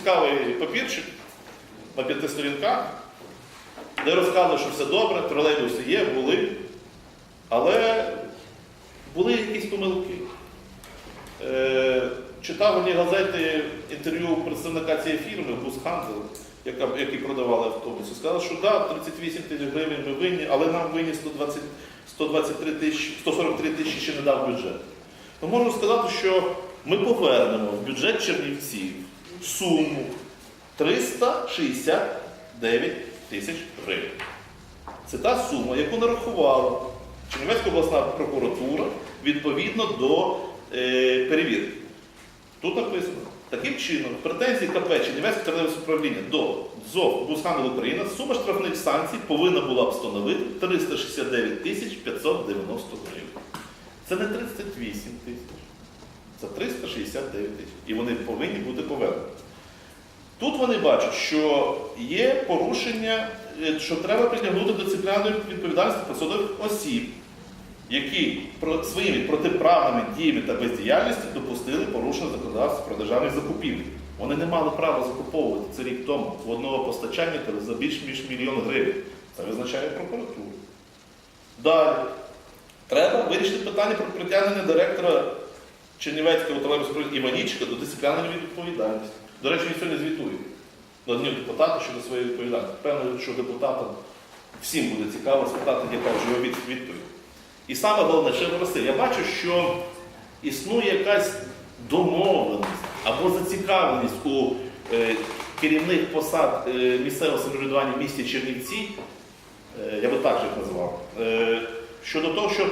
цікавий папірчик на п'яти сторінках, де розказує, що все добре, тролейбуси є, були, але були якісь помилки. Е, читав одні газети інтерв'ю представника цієї фірми Бусхандел, яка, які продавали автобуси. Сказали, що да, 38 тисяч гривень ми винні, але нам винні 120, 123 тисячі, 143 тисячі ще не дав бюджет. То можу сказати, що ми повернемо в бюджет Чернівців суму 369 тисяч гривень. Це та сума, яку нарахувала Чернівецька обласна прокуратура відповідно до е, перевірки. Тут написано, таким чином, претензії КП Чернівецьке тролейбусне управління до ЗОВ Бусхангел Україна сума штрафних санкцій повинна була б становити 369 тисяч 590 гривень. Це не 38 тисяч, це 369 тисяч. І вони повинні бути повернені. Тут вони бачать, що є порушення, е, що треба притягнути до дисциплінарної відповідальності посадових осіб, які своїми протиправними діями та бездіяльністю допустили порушення законодавства про державні закупівлі. Вони не мали права закуповувати це рік тому у одного постачальника за більш ніж мільйон гривень. Це визначає прокуратура. Далі. Треба вирішити питання про притягнення директора Чернівецького тролейбусу Іванічка до дисциплінарної відповідальності. До речі, він сьогодні звітує до Днів депутата щодо своєї відповідальності. Певно, що депутатам всім буде цікаво спитати, яка вже його від- відповідь. І саме головне, ще Василь, я бачу, що існує якась домовленість або зацікавленість у е, керівних посад е, місцевого самоврядування в місті Чернівці, е, я би так їх назвав, е, щодо того, що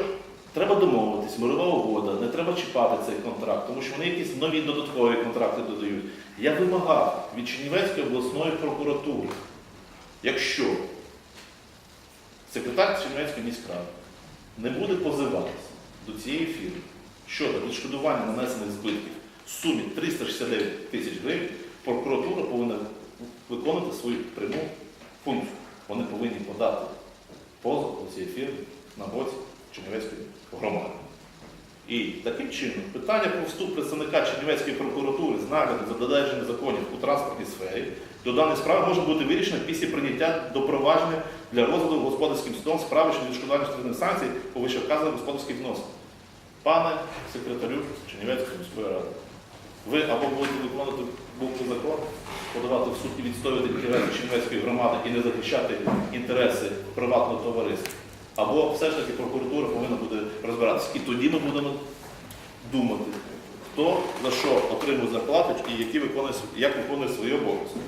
треба домовитись, мирова угода, не треба чіпати цей контракт, тому що вони якісь нові додаткові контракти додають. Я вимагав від Чернівецької обласної прокуратури, якщо секретар Чернівецької міськради не буде позиватися до цієї фірми щодо відшкодування нанесених збитків в сумі 369 тисяч гривень, прокуратура повинна виконати свою пряму функцію. Вони повинні подати позов до цієї фірми на боці Чернівецької громади. І таким чином питання про вступ представника Чернівецької прокуратури з нагляду за додержанням законів у транспортній сфері до даної справи може бути вирішено після прийняття до провадження для розгляду господарським судом справи щодо відшкодування штрафних санкцій по вищевказаних господарських відносин. Пане секретарю Чернівецької міської ради, ви або будете виконувати букву закону, подавати в суд і відстоювати інтереси Чернівецької громади і не захищати інтереси приватного товариства, або все ж таки прокуратура повинна буде розбиратися. І тоді ми будемо думати, хто за що отримує зарплату і які виконує, як виконує свої обов'язки.